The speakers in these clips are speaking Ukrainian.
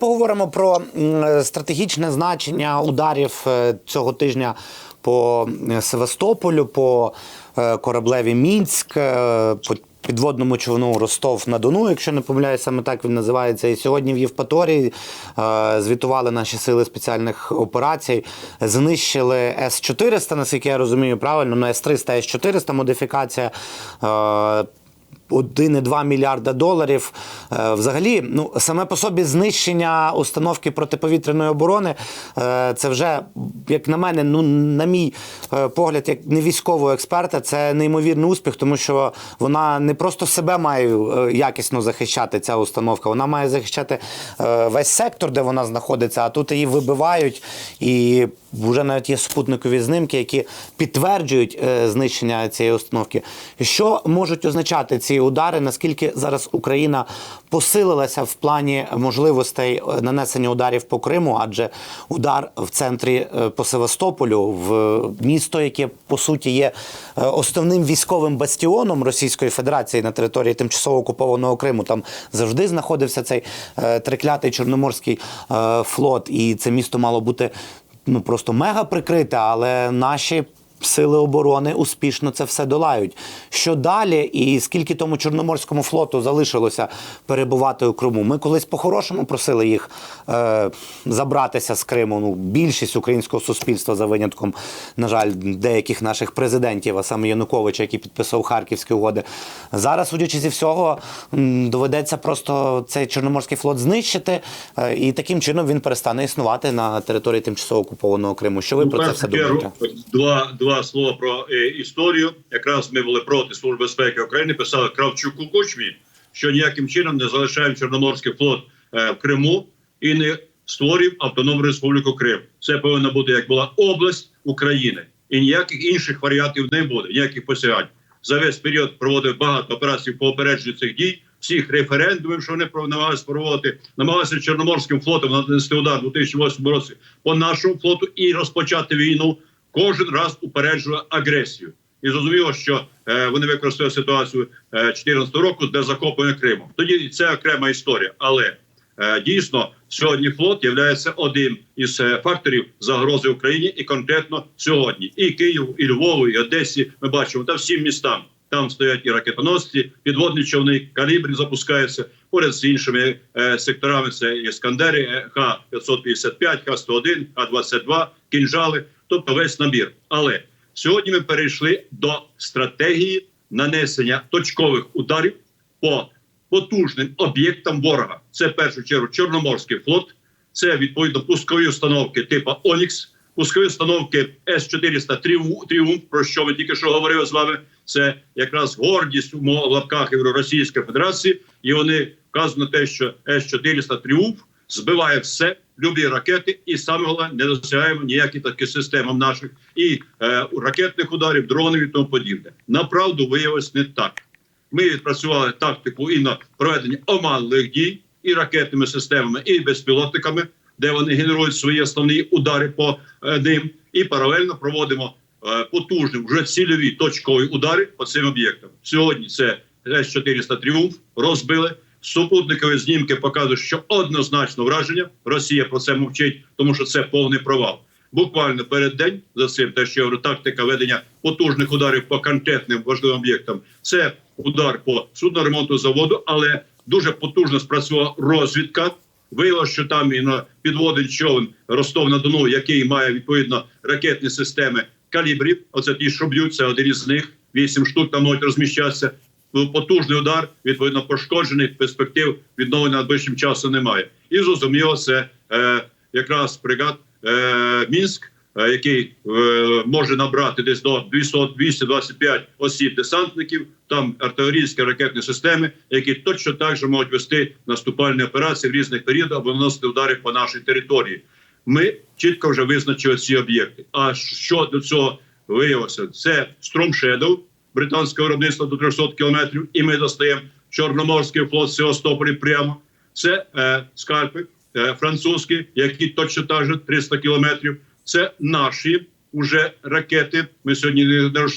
Поговоримо про стратегічне значення ударів е, цього тижня по е, Севастополю, по е, кораблеві Мінськ, по підводному човну Ростов на Дону, якщо не помиляюсь, саме так він називається. І сьогодні в Євпаторії звітували наші сили спеціальних операцій, знищили С-400, наскільки я розумію правильно, на С-300, С-400 модифікація. Е, 1,2 мільярда доларів. Е, Взагалі, ну саме по собі знищення установки протиповітряної оборони. е, Це вже, як на мене, ну на мій е, погляд, як не військового експерта, це неймовірний успіх, тому що вона не просто себе має якісно захищати. Ця установка, вона має захищати весь сектор, де вона знаходиться. А тут її вибивають, і вже навіть є спутникові знимки, які підтверджують е, знищення цієї установки. Що можуть означати ці удари? Наскільки зараз Україна посилилася в плані можливостей е, нанесення ударів по Криму? Адже удар в центрі е, по Севастополю, в місто, яке по суті є основним військовим бастіоном Російської Федерації на території тимчасово окупованого Криму. Там завжди знаходився цей триклятий Чорноморський флот, і це місто мало бути ну просто мега прикрите, але наші. Сили оборони успішно це все долають. Що далі, і скільки тому Чорноморському флоту залишилося перебувати у Криму? Ми колись по-хорошому просили їх е, забратися з Криму. Ну, більшість українського суспільства за винятком, на жаль, деяких наших президентів, а саме Януковича, який підписав Харківські угоди. Зараз, судячи зі всього, доведеться просто цей Чорноморський флот знищити, е, і таким чином він перестане існувати на території тимчасово окупованого Криму. Що ви Ну, про це все думаєте? Два, два слова про е, історію. Якраз ми були проти Служби безпеки України. Писали Кравчуку Кучмі, що ніяким чином не залишаємо Чорноморський флот е, в Криму і не створюємо Автономну Республіку Крим. Це повинна бути як була область України, і ніяких інших варіантів не буде, ніяких посягань. За весь період проводив багато операцій по опередженню цих дій. Всіх референдумів, що вони намагалися проводити, намагалися Чорноморським флотом нанести удар у 2008 році по нашому флоту і розпочати війну. Кожен раз упереджує агресію. І зрозуміло, що е, вони використали ситуацію е, року для захоплення Криму. Тоді це окрема історія. Але е, дійсно сьогодні флот є одним із е, факторів загрози Україні, і конкретно сьогодні. І Київ, і Львову, і Одесі ми бачимо та всім містам. Там стоять і ракетоносці, підводні човни, калібри запускаються поряд з іншими е, секторами. Це іскандери, е, Х-555, Х-101, Х-22, кінжали, тобто весь набір. Але сьогодні ми перейшли до стратегії нанесення точкових ударів по потужним об'єктам ворога. Це в першу чергу Чорноморський флот, це відповідно пускові установки типу Онікс, пускові установки С-400 «Тріумф», Тріумф, про що ми тільки що говорили з вами. Це якраз гордість у лапках Російської Федерації, і вони вказують на те, що С-400 Тріумф збиває все, любі ракети, і саме головне, не досягаємо ніякі такі системи наших і е, ракетних ударів, дронів і тому подібне. Направду виявилось не так. Ми відпрацювали тактику і на проведення оманливих дій і ракетними системами, і безпілотниками, де вони генерують свої основні удари по е, ним, і паралельно проводимо е, потужні вже цільові точкові удари по цим об'єктам. Сьогодні це С-400 Тріумф розбили. Супутникові знімки показують, що однозначно враження. Росія про це мовчить, тому що це повний провал. Буквально перед день за цим те, що тактика ведення потужних ударів по конкретним важливим об'єктам. Це удар по судноремонту заводу, але дуже потужно спрацювала розвідка. Виявилося, що там і на підводний човен Ростов на Дону, який має відповідно ракетні системи калібрів. Оце ті, що б'ють, це один із них. Вісім штук там можуть розміщатися. Був потужний удар, відповідно пошкоджений, перспектив відновлення найближчим часом немає. І зрозуміло, це е, якраз бригад е, Мінськ, е, який е, може набрати десь до 200 225 осіб десантників. Там артилерійські ракетні системи, які точно так же можуть вести наступальні операції в різних періодах або наносити удари по нашій території. Ми чітко вже визначили ці об'єкти. А що до цього виявилося? Це Storm британське виробництво до 300 кілометрів, і ми достаємо Чорноморський флот Севастополі прямо. Це е, скальпи е, французькі, які точно так же 300 кілометрів. Це наші уже ракети. Ми сьогодні не не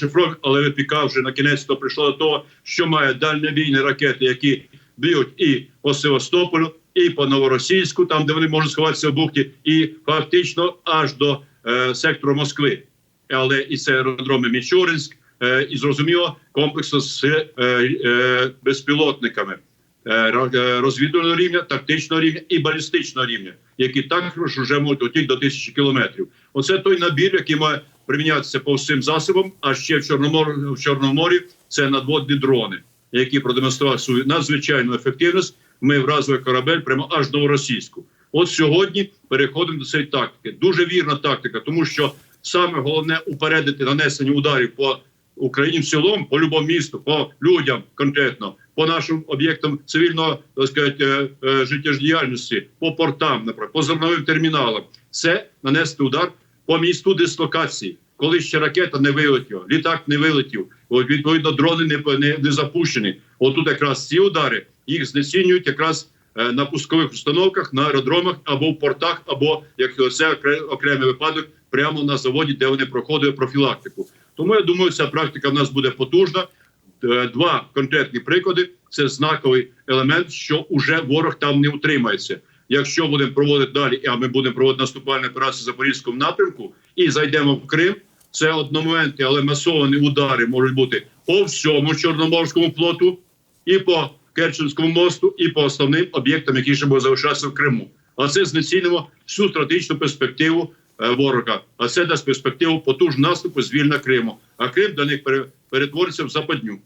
але ВПК вже на кінець то прийшло до того, що має дальнобійні ракети, які б'ють і по Севастополю, і по новоросійську, там де вони можуть сховатися в бухті, і фактично аж до е, сектору Москви. Але і це аеродроми Мічуринськ, і зрозуміло комплексно з е, е, безпілотниками е, ро- е, розвідувального рівня, тактичного рівня і балістичного рівня, які також вже можуть летіти до тисячі кілометрів. Оце той набір, який має примінятися по всім засобам. А ще в Чорномор в Чорному морі це надводні дрони, які продемонстрували свою надзвичайну ефективність. Ми вразили корабель прямо аж до російську. От сьогодні переходимо до цієї тактики. Дуже вірна тактика, тому що саме головне упередити нанесення ударів по Україні в цілому, по любому місту, по людям конкретно, по нашим об'єктам цивільного так сказати, е, е, життєдіяльності, по портам, наприклад, по зерновим терміналам. Це нанести удар по місту дислокації, коли ще ракета не вилетіла, літак не вилетів, відповідно, дрони не, не, не запущені. Отут якраз ці удари їх знецінюють якраз е, на пускових установках, на аеродромах або в портах, або як це окре- окремий випадок, прямо на заводі, де вони проходили профілактику. Тому я думаю, ця практика в нас буде потужна. Е, Два конкретні приклади це знаковий елемент, що уже ворог там не утримається. Якщо будемо проводити далі, а ми будемо проводити наступальні операції в Запорізькому напрямку і зайдемо в Крим. Це одномоментні, але масовані удари можуть бути по всьому Чорноморському флоту, і по Керченському мосту, і по основним об'єктам, які ще будуть залишатися в Криму. А це знецінимо всю стратегічну перспективу ворога. А це дасть перспективу потужного наступу звільнення Криму. А Крим до них пере- перетвориться в западню.